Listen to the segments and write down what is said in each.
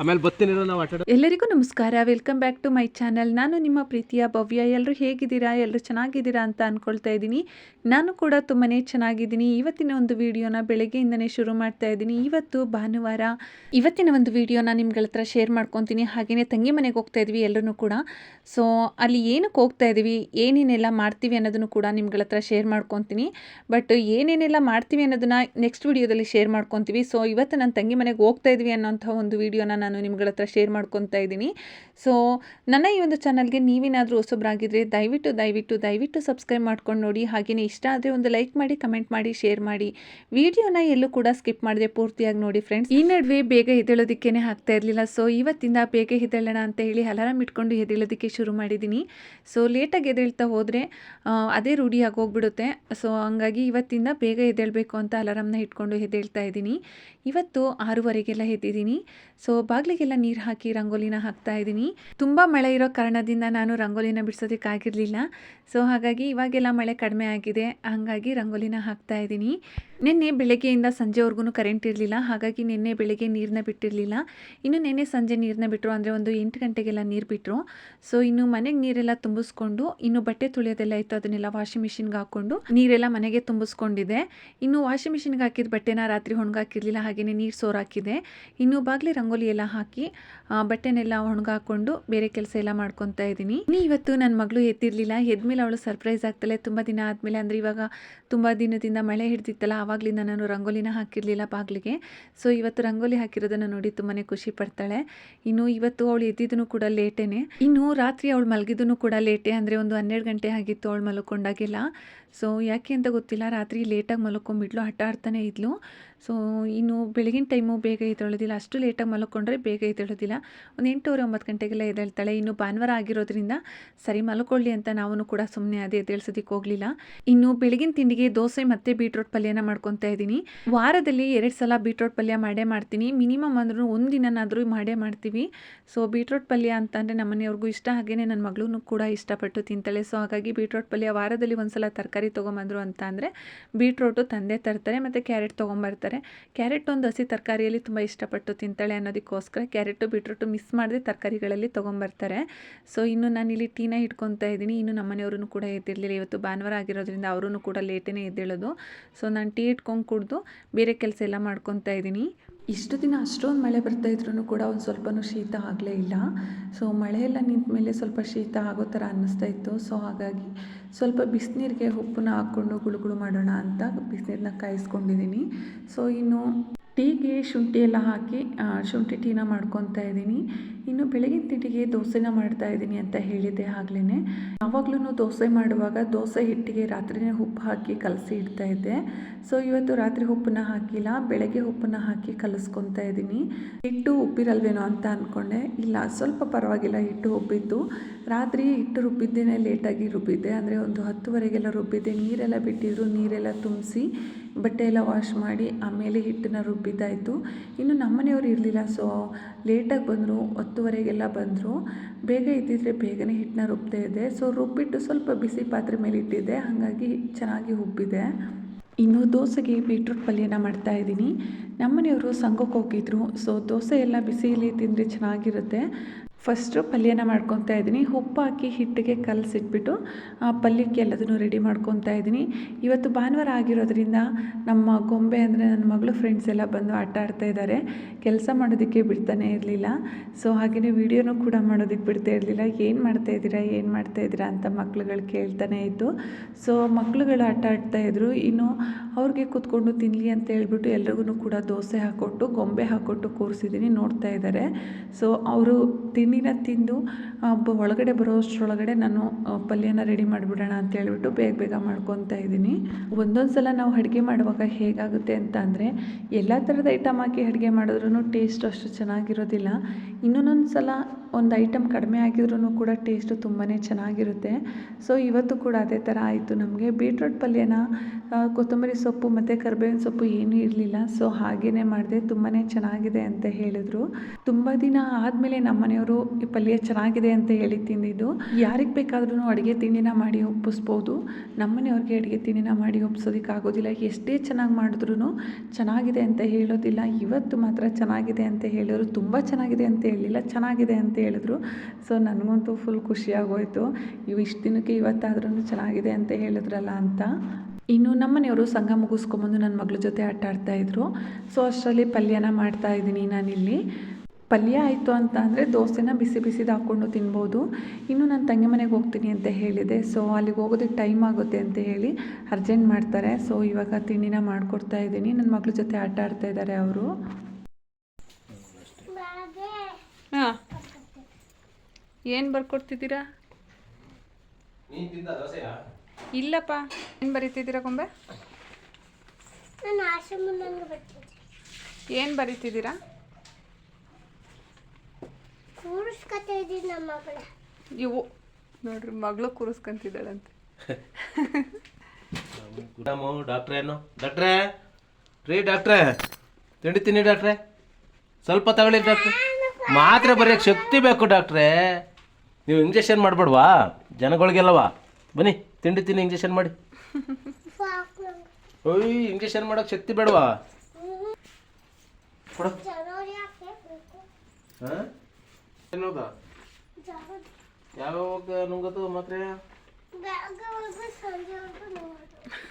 ಆಮೇಲೆ ಎಲ್ಲರಿಗೂ ನಮಸ್ಕಾರ. Welcome back to my channel ನಾನು ನಿಮ್ಮ ಪ್ರೀತಿಯ ಭವ್ಯ. ಎಲ್ಲರೂ ಹೇಗಿದ್ದೀರಾ? ಎಲ್ಲರೂ ಚೆನ್ನಾಗಿದ್ದೀರಾ ಅಂತ ಅಂದ್ಕೊಳ್ತಾ ಇದ್ದೀನಿ. ನಾನು ಕೂಡ ತುಂಬಾ ಚೆನ್ನಾಗಿದ್ದೀನಿ. ಇವತ್ತಿನ ಒಂದು ವಿಡಿಯೋನ ಬೆಳಗ್ಗೆಯಿಂದನೇ ಶುರು ಮಾಡ್ತಾ ಇದ್ದೀನಿ. ಇವತ್ತು ಭಾನುವಾರ. ಇವತ್ತಿನ ಒಂದು ವಿಡಿಯೋನ ನಿಮ್ಗಳ ಹತ್ರ ಶೇರ್ ಮಾಡ್ಕೊತೀನಿ. ಹಾಗೆಯೇ ತಂಗಿ ಮನೆಗೆ ಹೋಗ್ತಾ ಇದ್ವಿ ಎಲ್ಲರೂ ಕೂಡ. ಸೊ ಅಲ್ಲಿ ಏನಕ್ಕೆ ಹೋಗ್ತಾ ಇದ್ದೀವಿ ಏನೇನೆಲ್ಲ ಮಾಡ್ತೀವಿ ಅನ್ನೋದನ್ನು ಕೂಡ ನಿಮ್ಗಳ ಹತ್ರ ಶೇರ್ ಮಾಡ್ಕೊತೀನಿ. ಬಟ್ ಏನೇನೆಲ್ಲ ಮಾಡ್ತೀವಿ ಅನ್ನೋದನ್ನ ನೆಕ್ಸ್ಟ್ ವಿಡಿಯೋದಲ್ಲಿ ಶೇರ್ ಮಾಡ್ಕೊತೀವಿ. ಸೊ ಇವತ್ತು ನನ್ನ ತಂಗಿ ಮನೆಗೆ ಹೋಗ್ತಾ ಇದ್ವಿ ಅನ್ನೋಂಥ ಒಂದು ವಿಡಿಯೋನ ನಾನು ನಿಮ್ಗಳ ಹತ್ರ ಶೇರ್ ಮಾಡ್ಕೊತಾ ಇದ್ದೀನಿ. ಸೊ ನನ್ನ ಈ ಒಂದು ಚಾನಲ್ಗೆ ನೀವೇನಾದರೂ ಹೊಸಬ್ರಾಗಿದ್ರೆ ದಯವಿಟ್ಟು ದಯವಿಟ್ಟು ದಯವಿಟ್ಟು ಸಬ್ಸ್ಕ್ರೈಬ್ ಮಾಡ್ಕೊಂಡು ನೋಡಿ. ಹಾಗೆಯೇ ಇಷ್ಟ ಆದರೆ ಒಂದು ಲೈಕ್ ಮಾಡಿ ಕಮೆಂಟ್ ಮಾಡಿ ಶೇರ್ ಮಾಡಿ. ವಿಡಿಯೋನ ಎಲ್ಲೂ ಕೂಡ ಸ್ಕಿಪ್ ಮಾಡಿದೆ ಪೂರ್ತಿಯಾಗಿ ನೋಡಿ ಫ್ರೆಂಡ್ಸ್ ಈ ನಡುವೆ ಬೇಗ ಎದ್ದೇಳೋದಕ್ಕೇನೆ ಆಗ್ತಾ ಇರಲಿಲ್ಲ. ಸೊ ಇವತ್ತಿಂದ ಬೇಗ ಎದ್ದೇಳೋಣ ಅಂತ ಹೇಳಿ ಅಲಾರಾಮ್ ಇಟ್ಕೊಂಡು ಎದ್ದೇಳೋದಕ್ಕೆ ಶುರು ಮಾಡಿದ್ದೀನಿ. ಸೊ ಲೇಟಾಗಿ ಎದ್ದೇಳ್ತಾ ಹೋದರೆ ಅದೇ ರೂಢಿಯಾಗಿ ಹೋಗ್ಬಿಡುತ್ತೆ. ಸೊ ಹಂಗಾಗಿ ಇವತ್ತಿಂದ ಬೇಗ ಎದ್ದೇಳಬೇಕು ಅಂತ ಅಲಾರಾಮ್ನ ಇಟ್ಕೊಂಡು ಎದ್ದೇಳ್ತಾ ಇದ್ದೀನಿ. ಇವತ್ತು ಆರೂವರೆಗೆಲ್ಲ ಎದ್ದಿದ್ದೀನಿ ಸೊ ಬಾಗಿಲಿಗೆಲ್ಲ ನೀರು ಹಾಕಿ ರಂಗೋಲಿನ ಹಾಕ್ತಾ ಇದ್ದೀನಿ. ತುಂಬ ಮಳೆ ಇರೋ ಕಾರಣದಿಂದ ನಾನು ರಂಗೋಲಿನ ಬಿಡಿಸೋದಕ್ಕಾಗಿರಲಿಲ್ಲ. ಸೊ ಹಾಗಾಗಿ ಇವಾಗೆಲ್ಲ ಮಳೆ ಕಡಿಮೆ ಆಗಿದೆ. ಹಾಗಾಗಿ ರಂಗೋಲಿನ ಹಾಕ್ತಾ ಇದ್ದೀನಿ. ನಿನ್ನೆ ಬೆಳಗ್ಗೆಯಿಂದ ಸಂಜೆವರೆಗೂ ಕರೆಂಟ್ ಇರಲಿಲ್ಲ, ಹಾಗಾಗಿ ನಿನ್ನೆ ಬೆಳಗ್ಗೆ ನೀರನ್ನ ಬಿಟ್ಟಿರಲಿಲ್ಲ. ಇನ್ನು ನಿನ್ನೆ ಸಂಜೆ ನೀರನ್ನ ಬಿಟ್ಟರು ಅಂದರೆ ಒಂದು ಎಂಟು ಗಂಟೆಗೆಲ್ಲ ನೀರು ಬಿಟ್ಟರು ಸೊ ಇನ್ನು ಮನೆಗೆ ನೀರೆಲ್ಲ ತುಂಬಿಸ್ಕೊಂಡು, ಇನ್ನು ಬಟ್ಟೆ ತುಳಿಯೋದೆಲ್ಲ ಇತ್ತು, ಅದನ್ನೆಲ್ಲ ವಾಷಿಂಗ್ ಮಿಷಿನ್ಗೆ ಹಾಕ್ಕೊಂಡು ನೀರೆಲ್ಲ ಮನೆಗೆ ತುಂಬಿಸ್ಕೊಂಡಿದೆ ಇನ್ನು ವಾಷಿಂಗ್ ಮಿಷಿನ್ಗೆ ಹಾಕಿದ ಬಟ್ಟೆನ ರಾತ್ರಿ ಒಣಗಾಕಿರಲಿಲ್ಲ ಹಾಗೆಯೇ ನೀರು ಸೋರಾಕಿದೆ. ಇನ್ನು ಬಾಗಿಲಿ ರಂಗೋಲಿ ಎಲ್ಲ ಹಾಕಿ ಬಟ್ಟೆನೆಲ್ಲ ಒಣಗಾಕೊಂಡು ಬೇರೆ ಕೆಲಸ ಎಲ್ಲ ಮಾಡ್ಕೊತಾ ಇದ್ದೀನಿ. ಇನ್ನು ಇವತ್ತು ನನ್ನ ಮಗಳು ಎದ್ದಿರಲಿಲ್ಲ. ಎದ್ಮೇಲೆ ಅವಳು ಸರ್ಪ್ರೈಸ್ ಆಗ್ತಾಳೆ ತುಂಬ ದಿನ ಆದಮೇಲೆ, ಅಂದರೆ ಇವಾಗ ತುಂಬ ದಿನದಿಂದ ಮಳೆ ಹಿಡ್ದಿತ್ತಲ್ಲ ಆವಾಗಲಿಂದ ನಾನು ರಂಗೋಲಿನ ಹಾಕಿರಲಿಲ್ಲ ಬಾಗಿಲಿಗೆ. ಸೊ ಇವತ್ತು ರಂಗೋಲಿ ಹಾಕಿರೋದನ್ನು ನೋಡಿ ತುಂಬಾ ಖುಷಿ ಪಡ್ತಾಳೆ. ಇನ್ನು ಇವತ್ತು ಅವಳು ಎದ್ದಿದ್ದೂ ಕೂಡ ಲೇಟೇನೆ. ಇನ್ನು ರಾತ್ರಿ ಅವಳು ಮಲಗಿದ್ದೂ ಕೂಡ ಲೇಟೇ, ಅಂದರೆ ಒಂದು ಹನ್ನೆರಡು ಗಂಟೆ ಆಗಿತ್ತು ಅವಳು ಮಲ್ಕೊಂಡಾಗಿಲ್ಲ. ಸೊ ಯಾಕೆ ಅಂತ ಗೊತ್ತಿಲ್ಲ. ರಾತ್ರಿ ಲೇಟಾಗಿ ಮಲ್ಕೊಂಡ್ಬಿಟ್ಲು ಹಠ ಆಡ್ತಾನೆ ಇದ್ಲು. ಸೊ ಇನ್ನು ಬೆಳಗಿನ ಟೈಮು ಬೇಗ ಎದ್ದೇಳೋದಿಲ್ಲ. ಅಷ್ಟು ಲೇಟಾಗಿ ಮಲ್ಕೊಂಡ್ರೆ ಬೇಗ ಎದ್ದೇಳೋದಿಲ್ಲ. ಒಂದು ಎಂಟೂವರೆ ಒಂಬತ್ತು ಗಂಟೆಗೆಲ್ಲ ಎದ್ದೇಳ್ತಾಳೆ. ಇನ್ನು ಭಾನುವಾರ ಆಗಿರೋದ್ರಿಂದ ಸರಿ ಮಲ್ಕೊಳ್ಳಿ ಅಂತ ನಾವು ಕೂಡ ಸುಮ್ಮನೆ ಅದೇ ಎದ್ದೇಳ್ಸೋದಕ್ಕೆ ಹೋಗಲಿಲ್ಲ. ಇನ್ನು ಬೆಳಗಿನ ತಿಂಡಿಗೆ ದೋಸೆ ಮತ್ತು ಬೀಟ್ರೋಟ್ ಪಲ್ಯನ ಮಾಡ್ಕೊತಾ ಇದ್ದೀನಿ. ವಾರದಲ್ಲಿ ಎರಡು ಸಲ ಬೀಟ್ರೋಟ್ ಪಲ್ಯ ಮಾಡೇ ಮಾಡ್ತೀನಿ. ಮಿನಿಮಮ್ ಅಂದ್ರೂ ಒಂದು ದಿನನಾದರೂ ಮಾಡೇ ಮಾಡ್ತೀವಿ. ಸೊ ಬೀಟ್ರೋಟ್ ಪಲ್ಯ ಅಂತಂದರೆ ನಮ್ಮ ಮನೆಯವ್ರಿಗೂ ಇಷ್ಟ. ಹಾಗೆಯೇ ನನ್ನ ಮಗಳೂ ಕೂಡ ಇಷ್ಟಪಟ್ಟು ತಿಂತಾಳೆ. ಸೊ ಹಾಗಾಗಿ ಬೀಟ್ರೋಟ್ ಪಲ್ಯ ವಾರದಲ್ಲಿ ಒಂದು ಸಲ ತರಕಾರಿ ತೊಗೊಂಬಂದರು ಅಂತ ಅಂದರೆ ಬೀಟ್ರೋಟು ತಂದೆ ತರ್ತಾರೆ ಮತ್ತು ಕ್ಯಾರೆಟ್ ತೊಗೊಂಬರ್ತಾರೆ. ಕ್ಯಾರೆಟ್ ಒಂದು ಹಸಿ ತರಕಾರಿಯಲ್ಲಿ ತುಂಬ ಇಷ್ಟಪಟ್ಟು ತಿಂತಾಳೆ ಅನ್ನೋದಕ್ಕೋಸ್ಕರ ಕ್ಯಾರೆಟು, ಬೀಟ್ರೋಟು ಮಿಸ್ ಮಾಡದೆ ತರಕಾರಿಗಳಲ್ಲಿ ತೊಗೊಂಬರ್ತಾರೆ. ಸೊ, ಇನ್ನು ನಾನು ಇಲ್ಲಿ ಟೀನ ಇಟ್ಕೊತಾ ಇದ್ದೀನಿ. ಇನ್ನು ನಮ್ಮ ಮನೆಯವ್ರೂ ಕೂಡ ಎದ್ದಿರಲಿಲ್ಲ ಇವತ್ತು ಭಾನುವಾರ ಆಗಿರೋದ್ರಿಂದ ಅವರೂ ಕೂಡ ಲೇಟೇ ಎದ್ದೇಳೋದು. ಸೊ, ನಾನು ಟೀ ಇಟ್ಕೊಂಡು ಕುಡಿದು ಬೇರೆ ಕೆಲಸ ಎಲ್ಲ ಮಾಡ್ಕೊತಾ ಇದ್ದೀನಿ. ಇಷ್ಟು ದಿನ ಅಷ್ಟೊಂದು ಮಳೆ ಬರ್ತಾ ಇದ್ರೂ ಕೂಡ ಒಂದು ಸ್ವಲ್ಪನೂ ಶೀತ ಆಗಲೇ ಇಲ್ಲ. ಸೊ ಮಳೆ ಎಲ್ಲ ನಿಂತ ಮೇಲೆ ಸ್ವಲ್ಪ ಶೀತ ಆಗೋ ಥರ ಅನ್ನಿಸ್ತಾ ಇತ್ತು. ಸೊ ಹಾಗಾಗಿ ಸ್ವಲ್ಪ ಬಿಸಿನೀರಿಗೆ ಉಪ್ಪನ್ನ ಹಾಕ್ಕೊಂಡು ಗುಳುಗುಳು ಮಾಡೋಣ ಅಂತ ಬಿಸಿನೀರನ್ನ ಕಾಯಿಸ್ಕೊಂಡಿದ್ದೀನಿ ಸೊ ಇನ್ನು ಟೀಗೆ ಶುಂಠಿ ಎಲ್ಲ ಹಾಕಿ ಶುಂಠಿ ಟೀನ ಮಾಡ್ಕೊತಾ ಇದ್ದೀನಿ. ಇನ್ನು ಬೆಳಗಿನ ತಿಂಡಿಗೆ ದೋಸೆನ ಮಾಡ್ತಾ ಇದ್ದೀನಿ ಅಂತ ಹೇಳಿದ್ದೆ ಆಗ್ಲೇ ಯಾವಾಗ್ಲೂ ದೋಸೆ ಮಾಡುವಾಗ ದೋಸೆ ಹಿಟ್ಟಿಗೆ ರಾತ್ರಿನೇ ಉಪ್ಪು ಹಾಕಿ ಕಲಸಿ ಇಡ್ತಾ ಇದ್ದೆ. ಸೊ ಇವತ್ತು ರಾತ್ರಿ ಉಪ್ಪನ್ನ ಹಾಕಿಲ್ಲ, ಬೆಳಗ್ಗೆ ಉಪ್ಪನ್ನ ಹಾಕಿ ಕಲಿಸ್ಕೊತಾ ಇದ್ದೀನಿ. ಹಿಟ್ಟು ಉಪ್ಪಿರಲ್ವೇನೋ ಅಂತ ಅಂದ್ಕೊಂಡೆ ಇಲ್ಲ, ಸ್ವಲ್ಪ ಪರವಾಗಿಲ್ಲ, ಹಿಟ್ಟು ಉಬ್ಬಿದ್ದು ರಾತ್ರಿ ಹಿಟ್ಟು ರುಬ್ಬಿದ್ದೇನೆ, ಲೇಟಾಗಿ ರುಬ್ಬಿದ್ದೆ. ಅಂದರೆ ಒಂದು ಹತ್ತುವರೆಗೆಲ್ಲ ರುಬ್ಬಿದ್ದೆ. ನೀರೆಲ್ಲ ಬಿಟ್ಟಿದ್ರು, ನೀರೆಲ್ಲ ತುಂಬಿಸಿ ಬಟ್ಟೆ ಎಲ್ಲ ವಾಶ್ ಮಾಡಿ ಆಮೇಲೆ ಹಿಟ್ಟನ್ನ ರುಬ್ಬಿದ್ದಾಯಿತು ಇನ್ನು ನಮ್ಮನೆಯವರು ಇರಲಿಲ್ಲ ಸೊ ಲೇಟಾಗಿ ಬಂದರು, ಹತ್ತುವರೆಗೆಲ್ಲ ಬಂದರು. ಬೇಗ ಇದ್ದಿದ್ರೆ ಬೇಗನೆ ಹಿಟ್ಟನ್ನ ರುಬ್ತಾ ಇದೆ ಸೊ ರುಬ್ಬಿಟ್ಟು ಸ್ವಲ್ಪ ಬಿಸಿ ಪಾತ್ರೆ ಮೇಲೆ ಇಟ್ಟಿದ್ದೆ. ಹಾಗಾಗಿ ಚೆನ್ನಾಗಿ ಉಬ್ಬಿದೆ. ಇನ್ನು ದೋಸೆಗೆ ಬೀಟ್ರೂಟ್ ಪಲ್ಯನ ಮಾಡ್ತಾ ಇದ್ದೀನಿ. ನಮ್ಮನೆಯವರು ಸಂಘಕ್ಕೆ ಹೋಗಿದ್ರು ಸೊ ದೋಸೆ ಎಲ್ಲ ಬಿಸಿಯಲ್ಲಿ ತಿಂದರೆ ಚೆನ್ನಾಗಿರುತ್ತೆ. ಫಸ್ಟು ಪಲ್ಯನ ಮಾಡ್ಕೊತಾ ಇದ್ದೀನಿ. ಉಪ್ಪು ಹಾಕಿ ಹಿಟ್ಟಿಗೆ ಕಲಸಿಟ್ಬಿಟ್ಟು, ಆ ಪಲ್ಯಕ್ಕೆ ಎಲ್ಲದನ್ನು ರೆಡಿ ಮಾಡ್ಕೊತಾ ಇದ್ದೀನಿ. ಇವತ್ತು ಭಾನುವಾರ ಆಗಿರೋದ್ರಿಂದ ನಮ್ಮ ಗೊಂಬೆ ಅಂದರೆ ನನ್ನ ಮಗಳು ಫ್ರೆಂಡ್ಸ್ ಎಲ್ಲ ಬಂದು ಆಟ ಆಡ್ತಾ ಇದ್ದಾರೆ. ಕೆಲಸ ಮಾಡೋದಕ್ಕೆ ಬಿಡ್ತಾನೆ ಇರಲಿಲ್ಲ. ಸೊ ಹಾಗೆಯೇ ವೀಡಿಯೋನೂ ಕೂಡ ಮಾಡೋದಕ್ಕೆ ಬಿಡ್ತಾ ಇರಲಿಲ್ಲ. ಏನು ಮಾಡ್ತಾ ಇದ್ದೀರಾ, ಏನು ಮಾಡ್ತಾ ಇದ್ದೀರಾ ಅಂತ ಮಕ್ಳುಗಳು ಕೇಳ್ತಾನೆ ಇತ್ತು. ಸೊ ಮಕ್ಳುಗಳು ಆಟ ಆಡ್ತಾ ಇದ್ರು. ಇನ್ನು ಅವ್ರಿಗೆ ಕೂತ್ಕೊಂಡು ತಿನ್ನಲಿ ಅಂತ ಹೇಳ್ಬಿಟ್ಟು ಎಲ್ರಿಗೂ ಕೂಡ ದೋಸೆ ಹಾಕ್ಕೊಟ್ಟು ಗೊಂಬೆ ಹಾಕ್ಕೊಟ್ಟು ಕೂರಿಸಿದ್ದೀನಿ, ನೋಡ್ತಾ ಇದ್ದಾರೆ. ಸೊ ಅವರು ತಿಂಡಿನ ತಿಂದು ಬ- ಒಳಗಡೆ ಬರೋ ಅಷ್ಟರೊಳಗಡೆ ನಾನು ಪಲ್ಯನ ರೆಡಿ ಮಾಡಿಬಿಡೋಣ ಅಂತ ಹೇಳ್ಬಿಟ್ಟು ಬೇಗ ಬೇಗ ಮಾಡ್ಕೊತಾ ಇದ್ದೀನಿ. ಒಂದೊಂದು ಸಲ ನಾವು ಅಡುಗೆ ಮಾಡುವಾಗ ಹೇಗಾಗುತ್ತೆ ಅಂತ ಅಂದರೆ, ಎಲ್ಲ ಥರದ ಐಟಮ್ ಹಾಕಿ ಅಡುಗೆ ಮಾಡಿದ್ರೂ ಟೇಸ್ಟ್ ಅಷ್ಟು ಚೆನ್ನಾಗಿರೋದಿಲ್ಲ. ಇನ್ನೊಂದೊಂದು ಸಲ ಒಂದು ಐಟಮ್ ಕಡಿಮೆ ಆಗಿದ್ರೂ ಕೂಡ ಟೇಸ್ಟು ತುಂಬಾ ಚೆನ್ನಾಗಿರುತ್ತೆ. ಸೊ ಇವತ್ತು ಕೂಡ ಅದೇ ಥರ ಆಯಿತು. ನಮಗೆ ಬೀಟ್ರೋಟ್ ಪಲ್ಯನ ಕೊತ್ತಂಬರಿ ಸೊಪ್ಪು ಮತ್ತು ಕರ್ಬೇವಿನ ಸೊಪ್ಪು ಏನೂ ಇರಲಿಲ್ಲ. ಸೊ ಹಾಗೇ ಮಾಡಿದೆ. ತುಂಬಾ ಚೆನ್ನಾಗಿದೆ ಅಂತ ಹೇಳಿದರು. ತುಂಬ ದಿನ ಆದಮೇಲೆ ನಮ್ಮ ಮನೆಯವರು ಈ ಪಲ್ಯ ಚೆನ್ನಾಗಿದೆ ಅಂತ ಹೇಳಿ ತಿಂದಿದ್ದು. ಯಾರಿಗೆ ಬೇಕಾದ್ರೂ ಅಡುಗೆ ತಿಂಡಿನ ಮಾಡಿ ಒಪ್ಪಿಸ್ಬೋದು. ನಮ್ಮ ಮನೆಯವ್ರಿಗೆ ಅಡುಗೆ ತಿಂಡಿನ ಮಾಡಿ ಒಪ್ಸೋದಕ್ಕೆ ಆಗೋದಿಲ್ಲ. ಎಷ್ಟೇ ಚೆನ್ನಾಗಿ ಮಾಡಿದ್ರೂ ಚೆನ್ನಾಗಿದೆ ಅಂತ ಹೇಳೋದಿಲ್ಲ. ಇವತ್ತು ಮಾತ್ರ ಚೆನ್ನಾಗಿದೆ ಅಂತ ಹೇಳಿದ್ರು. ತುಂಬ ಚೆನ್ನಾಗಿದೆ ಅಂತ ಹೇಳಿಲ್ಲ ಚೆನ್ನಾಗಿದೆ ಅಂತ ಹೇಳಿದ್ರು. ಸೊ, ನನಗಂತೂ ಫುಲ್ ಖುಷಿಯಾಗೋಯಿತು ಇವು ಇಷ್ಟು ದಿನಕ್ಕೆ ಇವತ್ತಾದ್ರೂ ಚೆನ್ನಾಗಿದೆ ಅಂತ ಹೇಳಿದ್ರಲ್ಲ ಅಂತ. ಇನ್ನು ನಮ್ಮನೆಯವರು ಸಂಘ ಮುಗಿಸ್ಕೊಂಬಂದು ನನ್ನ ಮಗಳ ಜೊತೆ ಆಟ ಆಡ್ತಾಯಿದ್ರು ಸೊ, ಅಷ್ಟರಲ್ಲಿ ಪಲ್ಯನ ಮಾಡ್ತಾ ಇದ್ದೀನಿ ನಾನಿಲ್ಲಿ. ಪಲ್ಯ ಆಯಿತು ಅಂತ ಅಂದರೆ ದೋಸೆನ ಬಿಸಿ ಬಿಸಿದು ಹಾಕ್ಕೊಂಡು ತಿನ್ಬೋದು. ಇನ್ನು ನಾನು ತಂಗಿ ಮನೆಗೆ ಹೋಗ್ತೀನಿ ಅಂತ ಹೇಳಿದೆ. ಸೊ ಅಲ್ಲಿಗೆ ಹೋಗೋದಕ್ಕೆ ಟೈಮ್ ಆಗುತ್ತೆ ಅಂತ ಹೇಳಿ ಅರ್ಜೆಂಟ್ ಮಾಡ್ತಾರೆ. ಸೊ ಇವಾಗ ತಿಂಡಿನ ಮಾಡಿಕೊಡ್ತಾ ಇದ್ದೀನಿ. ನನ್ನ ಮಗಳ ಜೊತೆ ಆಟ ಆಡ್ತಾ ಇದ್ದಾರೆ ಅವರು. ಹಾಂ. ಏನು ಬರ್ಕೊಡ್ತಿದ್ದೀರಾ? ಇಲ್ಲಪ್ಪ. ಏನು ಬರೀತಿದ್ದೀರಾ ಕೊಂಬೆ ಏನು ಬರೀತಿದ್ದೀರಾ? ಕೂರಿಸ್ಕೊತಾ ಇದ್ದೀನಿ ನಮ್ಮ ಮಗಳ. ಇವು ನೋಡ್ರಿ ಮಗಳು ಕೂರಿಸ್ಕೊಂತಿದ್ದಾಳಂತೆ. ಗುಡಮು ಡಾಕ್ಟ್ರೆ ಏನು? ಡಾಕ್ಟ್ರೇ? ರೀ ಡಾಕ್ಟ್ರೇ ತಿಂಡಿ ತಿನ್ನಿ ಡಾಕ್ಟ್ರೇ. ಸ್ವಲ್ಪ ತಗೊಳ್ಳಿ ಡಾಕ್ಟ್ರೆ. ಮಾತ್ರೆ ಬರೆಯಕ್ಕೆ ಶಕ್ತಿ ಬೇಕು ಡಾಕ್ಟ್ರೇ. ನೀವು ಇಂಜೆಕ್ಷನ್ ಮಾಡ್ಬೇಡ್ವಾ? ಜನಗಳಿಗೆಲ್ಲವಾ? ಬನ್ನಿ ತಿಂಡಿ ತಿನ್ನಿ ಇಂಜೆಕ್ಷನ್ ಮಾಡಿ. ಓಯ್ ಇಂಜೆಕ್ಷನ್ ಮಾಡೋಕೆ ಶಕ್ತಿ ಬೇಡವಾ? ಕೊಡು. ಹಾಂ? ಏನೋದ? ಯಾವಾಗ ನುಂಗದು ಮಾತ್ರೆ?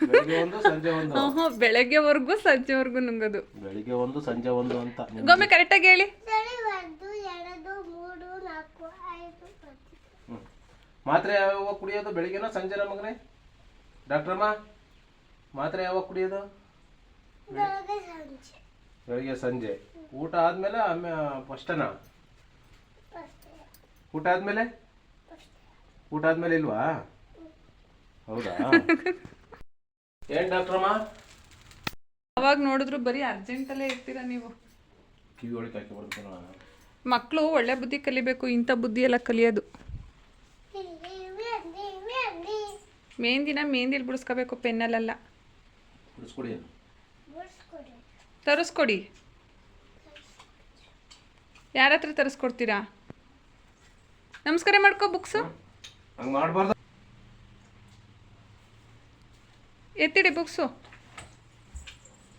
ಬೆಳಿಗ್ಗೆ ಒಂದು ಸಂಜೆ ಒಂದು. ಬೆಳಗ್ಗೆವರೆಗೂ ಸಂಜೆವರೆಗೂ ನುಂಗೋದು. ಬೆಳಿಗ್ಗೆ ಒಂದು ಸಂಜೆ ಒಂದು ಅಂತ. ಗೊಮ್ಮೆ ಕರೆಕ್ಟಾಗಿ ಹೇಳಿ. ಹ್ಮ್. ಮಾತ್ರೆ ಯಾವಾಗ ಕುಡಿಯೋದು? ಬೆಳಿಗ್ಗೆನೋ ಸಂಜೆನ ಮಗನೇ? ಡಾಕ್ಟ್ರಮ್ಮ ಮಾತ್ರೆ ಯಾವಾಗ ಕುಡಿಯೋದು? ಬೆಳಗ್ಗೆ ಸಂಜೆ. ಸಂಜೆ ಊಟ ಆದ್ಮೇಲೆ ಆಮೇಲೆ ಫಸ್ಟನ? ಊಟ ಆದ್ಮೇಲೆ? ಊಟ ಆದ್ಮೇಲೆ ಇಲ್ವಾ? ಹೌದಾ? ಏನ್ ಡಾಕ್ಟ್ರಮ್ಮ ಅವಾಗ ನೋಡಿದ್ರು ಬರೀ ಅರ್ಜೆಂಟಲ್ಲೇ ಇರ್ತೀರಾ ನೀವು. ಕಿವಿ ಒಳಗೆ ಹಾಕಿ ಬರ್ತಾನ ಮಕ್ಕಳು ಒಳ್ಳೆ ಬುದ್ಧಿ ಕಲಿಬೇಕು ಇಂಥ ಬುದ್ಧಿ ಎಲ್ಲ ಕಲಿಯೋದು. ಮೆಹಂದಿನ ಮೆಹಂದಿಲಿ ಬಿಡಿಸ್ಕೋಬೇಕು ಪೆನ್ನಲ್ಲೆಲ್ಲ ಬಿಡಿಸ್ಕೊಡಿ ತರಿಸ್ಕೊಡಿ. ಯಾರ ಹತ್ರ ತರಿಸ್ಕೊಡ್ತೀರಾ? ನಮಸ್ಕಾರ ಮಾಡ್ಕೋ ಬುಕ್ಸು. ಹಂಗೆ ಮಾಡಬಾರ್ದು. ಎತ್ತಿಡಿ ಬುಕ್ಸು.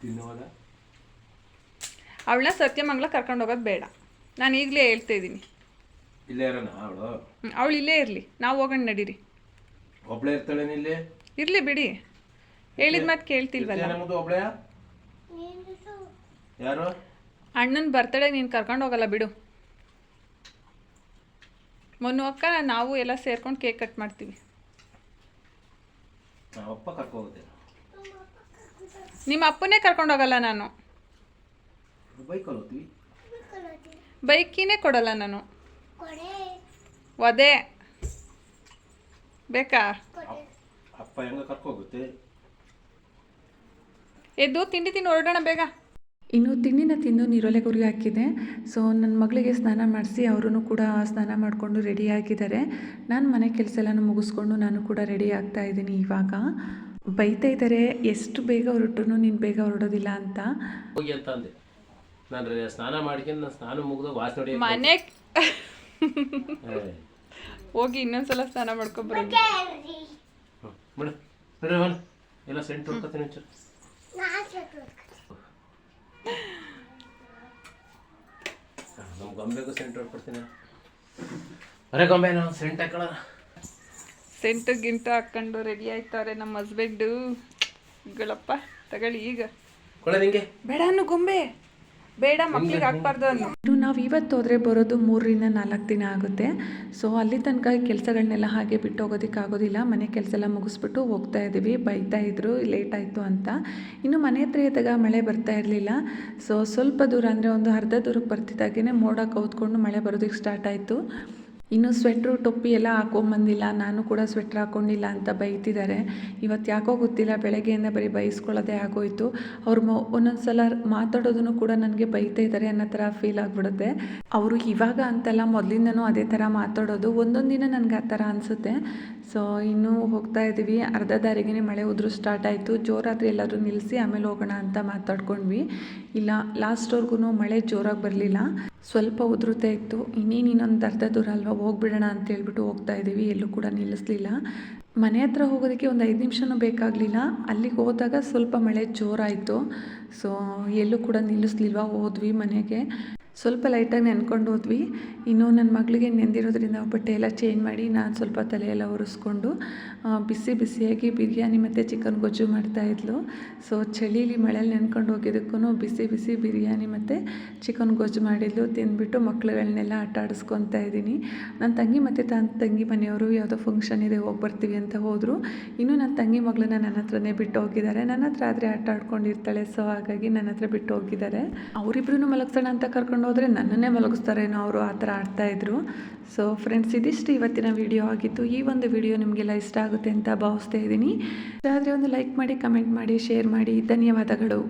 ತಿನ್ನುವಾಗ ಅವಳನ್ನ ಸತ್ಯಮಂಗ್ಲ ಕರ್ಕೊಂಡು ಹೋಗೋದು ಬೇಡ. ನಾನು ಈಗಲೇ ಹೇಳ್ತಾ ಇದ್ದೀನಿ. ಇಲ್ಲೇ ಇರೋಣ ಅವಳು? ಅವಳು ಇಲ್ಲೇ ಇರಲಿ. ನಾವು ಹೋಗೋಣ ನಡೀರಿ. ಒಬ್ಳೆ ಇರ್ತಾಳೇನು ಇಲ್ಲಿ? ಇರಲಿ ಬಿಡಿ. ಹೇಳಿದ ಮಾತು ಕೇಳ್ತಿಲ್ವಲ್ಲ. ನಮ್ಮದು ಒಬ್ಳೆ ನಿಂದು ಯಾರು? ಅಣ್ಣನ ಬರ್ತಡೆ ನೀನು ಕರ್ಕೊಂಡು ಹೋಗಲ್ಲ ಬಿಡು. ಮೊನ್ನೆ ಅಕ್ಕ ನಾವು ಎಲ್ಲ ಸೇರ್ಕೊಂಡು ಕೇಕ್ ಕಟ್ ಮಾಡ್ತೀವಿ. ನಮ್ಮ ಅಪ್ಪನೇ ಕರ್ಕೊಂಡು ಹೋಗಲ್ಲ ನಾನು ಬೈಕಿನೇ ಕೊಡಲ್ಲ ನಾನು. ಒದೆ ಬೇಕಾ? ಎದ್ದು ತಿಂಡಿ ತಿಂದು ಹೊರಡೋಣ ಬೇಗ. ಇನ್ನು ತಿಂಡಿನ ತಿಂದು ನೀರೊಲೆ ಗುರಿ ಹಾಕಿದೆ. ಸೊ ನನ್ನ ಮಗಳಿಗೆ ಸ್ನಾನ ಮಾಡಿಸಿ ಅವರೂ ಕೂಡ ಸ್ನಾನ ಮಾಡಿಕೊಂಡು ರೆಡಿ ಆಗಿದ್ದಾರೆ. ನಾನು ಮನೆ ಕೆಲಸ ಎಲ್ಲನೂ ಮುಗಿಸ್ಕೊಂಡು ನಾನು ಕೂಡ ರೆಡಿ ಆಗ್ತಾ ಇದ್ದೀನಿ ಇವಾಗ. ಬೈತಾ ಇದ್ದಾರೆ ಎಷ್ಟು ಬೇಗ ಹೊರಟ್ರು ನೀನು ಬೇಗ ಹೊರಡೋದಿಲ್ಲ ಅಂತ. ಹೋಗಿ ಅಂತ ಅಂದೆ. ನಾನು ಸ್ನಾನ ಮಾಡ್ಕೊಂಡು ನಾನು ಸ್ನಾನ ಮುಗಿದು ವಾಸ ನೋಡಿ ಮನೆ ಹೋಗಿ ಇನ್ನೊಂದ್ಸಲ ಸ್ನಾನ ಮಾಡ್ಕೊಬರೋದು ಎಲ್ಲ ಸೆಂಟ್ ಹೊಡ್ಕೊತೀನಿ ಗೊಂಬೆಗೂ ಸೆಂಟ್ ಹೊಡ್ಕೊಡ್ತೀನಿ ಅರೆ ಗೊಂಬೆ ನಾವು ಸೆಂಟ್ ಹಾಕೋಣ ಸೆಂಟು ಗಿಂಟು ಹಾಕ್ಕೊಂಡು ರೆಡಿ ಆಯ್ತವ್ರೆ ನಮ್ಮ ಹಸ್ಬೆಂಡು ಗಳಪ್ಪ ತಗೊಳ್ಳಿ ಈಗ. ಕೊಳೆ ನಿಂಗೆ. ಬೇಡ ಅನ್ನು ಗೊಂಬೆ. ಬೇಡ ಮಕ್ಳಿಗೆ ಹಾಕ್ಬಾರ್ದು ಅನ್ನು. ನಾವು ಇವತ್ತು ಹೋದರೆ ಬರೋದು ಮೂರರಿಂದ ನಾಲ್ಕು ದಿನ ಆಗುತ್ತೆ. ಸೊ ಅಲ್ಲಿ ತನಕ ಕೆಲಸಗಳನ್ನೆಲ್ಲ ಹಾಗೆ ಬಿಟ್ಟು ಹೋಗೋದಕ್ಕೆ ಆಗೋದಿಲ್ಲ. ಮನೆ ಕೆಲಸ ಎಲ್ಲ ಮುಗಿಸ್ಬಿಟ್ಟು ಹೋಗ್ತಾ ಇದ್ದೀವಿ. ಬೈತಾ ಇದ್ರು ಲೇಟ್ ಆಯಿತು ಅಂತ. ಇನ್ನು ಮನೆ ಹತ್ರ ಇದ್ದಾಗ ಮಳೆ ಬರ್ತಾ ಇರಲಿಲ್ಲ. ಸೊ ಸ್ವಲ್ಪ ದೂರ ಅಂದರೆ ಒಂದು ಅರ್ಧ ದೂರಕ್ಕೆ ಬರ್ತಿದ್ದಾಗೇ ಮೋಡ ಕೌದ್ಕೊಂಡು ಮಳೆ ಬರೋದಕ್ಕೆ ಸ್ಟಾರ್ಟ್ ಆಯಿತು. ಇನ್ನು ಸ್ವೆಟ್ರು ಟೊಪ್ಪಿ ಎಲ್ಲ ಹಾಕೊಂಬಂದಿಲ್ಲ, ನಾನು ಕೂಡ ಸ್ವೆಟ್ರ್ ಹಾಕ್ಕೊಂಡಿಲ್ಲ ಅಂತ ಬೈತಿದ್ದಾರೆ ಇವತ್ತು ಯಾಕೋ ಗೊತ್ತಿಲ್ಲ, ಬೆಳಗ್ಗೆಯಿಂದ ಬರೀ ಬೈಸ್ಕೊಳ್ಳೋದೇ ಆಗೋಯ್ತು. ಅವ್ರು ಮ ಒಂದೊಂದು ಸಲ ಮಾತಾಡೋದನ್ನು ಕೂಡ ನನಗೆ ಬೈತಾ ಇದ್ದಾರೆ ಅನ್ನೋ ಥರ ಫೀಲ್ ಆಗಿಬಿಡುತ್ತೆ. ಅವರು ಇವಾಗ ಅಂತಲ್ಲ ಮೊದಲಿಂದನೂ ಅದೇ ಥರ ಮಾತಾಡೋದು. ಒಂದೊಂದು ದಿನ ನನಗೆ ಆ ಥರ ಅನಿಸುತ್ತೆ. ಸೊ ಇನ್ನೂ ಹೋಗ್ತಾ ಇದ್ದೀವಿ. ಅರ್ಧ ದಾರಿಗೆ ಮಳೆ ಉದುರು ಸ್ಟಾರ್ಟ್ ಆಯಿತು. ಜೋರಾದರೆ ಎಲ್ಲಾದರೂ ನಿಲ್ಲಿಸಿ ಆಮೇಲೆ ಹೋಗೋಣ ಅಂತ ಮಾತಾಡ್ಕೊಂಡ್ವಿ. ಇಲ್ಲ ಲಾಸ್ಟ್ವರೆಗೂ ಮಳೆ ಜೋರಾಗಿ ಬರಲಿಲ್ಲ. ಸ್ವಲ್ಪ ಉದುರುತ್ತಾ ಇತ್ತು. ಇನ್ನೇನು ಇನ್ನೊಂದು ಅರ್ಧ ದೂರ ಅಲ್ವಾ ಹೋಗ್ಬಿಡೋಣ ಅಂತ ಹೇಳ್ಬಿಟ್ಟು ಹೋಗ್ತಾ ಇದ್ದೀವಿ. ಎಲ್ಲೂ ಕೂಡ ನಿಲ್ಲಿಸ್ಲಿಲ್ಲ. ಮನೆ ಹತ್ರ ಹೋಗೋದಕ್ಕೆ ಒಂದು ಐದು ನಿಮಿಷನೂ ಬೇಕಾಗಲಿಲ್ಲ. ಅಲ್ಲಿಗೆ ಹೋದಾಗ ಸ್ವಲ್ಪ ಮಳೆ ಜೋರಾಯಿತು. ಸೊ ಎಲ್ಲೂ ಕೂಡ ನಿಲ್ಲಿಸ್ಲಿಲ್ವ? ಹೋದ್ವಿ ಮನೆಗೆ. ಸ್ವಲ್ಪ ಲೈಟಾಗಿ ನೆನ್ಕೊಂಡು ಹೋದ್ವಿ. ಇನ್ನು ನನ್ನ ಮಗಳಿಗೆ ನೆಂದಿರೋದ್ರಿಂದ ಬಟ್ಟೆ ಎಲ್ಲ ಚೇಂಜ್ ಮಾಡಿ ನಾನು ಸ್ವಲ್ಪ ತಲೆ ಎಲ್ಲ ಒರೆಸ್ಕೊಂಡು ಬಿಸಿ ಬಿಸಿಯಾಗಿ ಬಿರಿಯಾನಿ ಮತ್ತು ಚಿಕನ್ ಗೊಜ್ಜು ಮಾಡ್ತಾಯಿದ್ಲು ಸೊ ಚಳೀಲಿ ಮಳೆಯಲ್ಲಿ ನೆನ್ಕೊಂಡು ಹೋಗಿದ್ದಕ್ಕೂ ಬಿಸಿ ಬಿಸಿ ಬಿರಿಯಾನಿ ಮತ್ತು ಚಿಕನ್ ಗೊಜ್ಜು ಮಾಡಿದ್ಲು. ತಿಂದುಬಿಟ್ಟು ಮಕ್ಳುಗಳನ್ನೆಲ್ಲ ಆಟ ಆಡಿಸ್ಕೊತಾ ಇದ್ದೀನಿ. ನನ್ನ ತಂಗಿ ಮತ್ತು ತನ್ನ ತಂಗಿ ಮನೆಯವರು ಯಾವುದೋ ಫಂಕ್ಷನ್ ಇದೆ, ಹೋಗಿ ಬರ್ತೀವಿ ಅಂತ ಹೋದರು. ಇನ್ನು ನನ್ನ ತಂಗಿ ಮಗಳನ್ನ ನನ್ನ ಹತ್ರನೇ ಬಿಟ್ಟು ಹೋಗಿದ್ದಾರೆ. ನನ್ನ ಹತ್ರ ಆದರೆ ಆಟ ಆಡ್ಕೊಂಡಿರ್ತಾಳೆ ಸೊ ಹಾಗಾಗಿ ನನ್ನ ಹತ್ರ ಬಿಟ್ಟು ಹೋಗಿದ್ದಾರೆ. ಅವರಿಬ್ರು ಮಲಗ್ಸೋಣ ಅಂತ ಕರ್ಕೊಂಡು ಹೋದರೆ ನನ್ನನ್ನೇ ಮಲಗಿಸ್ತಾರೇನೋ ಅವರು ಆ ಥರ ಆಡ್ತಾಯಿದ್ರು ಸೊ ಫ್ರೆಂಡ್ಸ್ ಇದಿಷ್ಟು ಇವತ್ತಿನ ವಿಡಿಯೋ ಆಗಿತ್ತು. ಈ ಒಂದು ವಿಡಿಯೋ ನಿಮಗೆಲ್ಲ ಇಷ್ಟ ಆಗುತ್ತೆ ಅಂತ ಭಾವಿಸ್ತಾ ಇದ್ದೀನಿ. ಆದರೆ ಒಂದು ಲೈಕ್ ಮಾಡಿ ಕಮೆಂಟ್ ಮಾಡಿ ಶೇರ್ ಮಾಡಿ. ಧನ್ಯವಾದಗಳು.